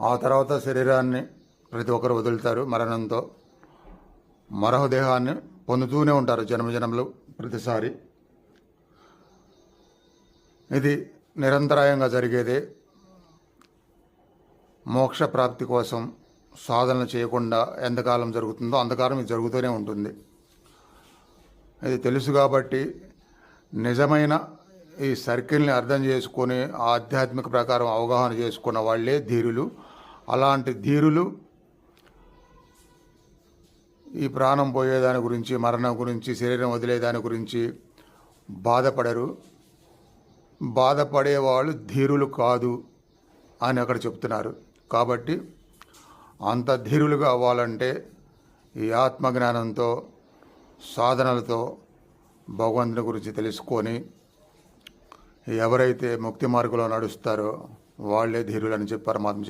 ఆ తర్వాత శరీరాన్ని ప్రతి ఒక్కరు వదులుతారు మరణంతో. మరొక దేహాన్ని పొందుతూనే ఉంటారు జన్మజన్మలు ప్రతిసారి. ఇది నిరంతరాయంగా జరిగేదే. మోక్ష ప్రాప్తి కోసం సాధన చేయకుండా ఎంతకాలం జరుగుతుందో అంతకాలం ఇది జరుగుతూనే ఉంటుంది. ఇది తెలుసు కాబట్టి నిజమైన ఈ సర్కిల్ని అర్థం చేసుకొని ఆధ్యాత్మిక ప్రకారం అవగాహన చేసుకున్న వాళ్ళే ధీరులు. అలాంటి ధీరులు ఈ ప్రాణం పోయేదాని గురించి మరణం గురించి శరీరం వదిలేదాని గురించి బాధపడరు. బాధపడేవాళ్ళు ధీరులు కాదు అని అక్కడ చెప్తున్నారు. కాబట్టి అంత ధీరులుగా అవ్వాలంటే ఈ ఆత్మజ్ఞానంతో సాధనలతో భగవంతుని గురించి తెలుసుకొని ఎవరైతే ముక్తి మార్గంలో నడుస్తారో వాళ్ళే ధీరులని చెప్పి పరమాత్మ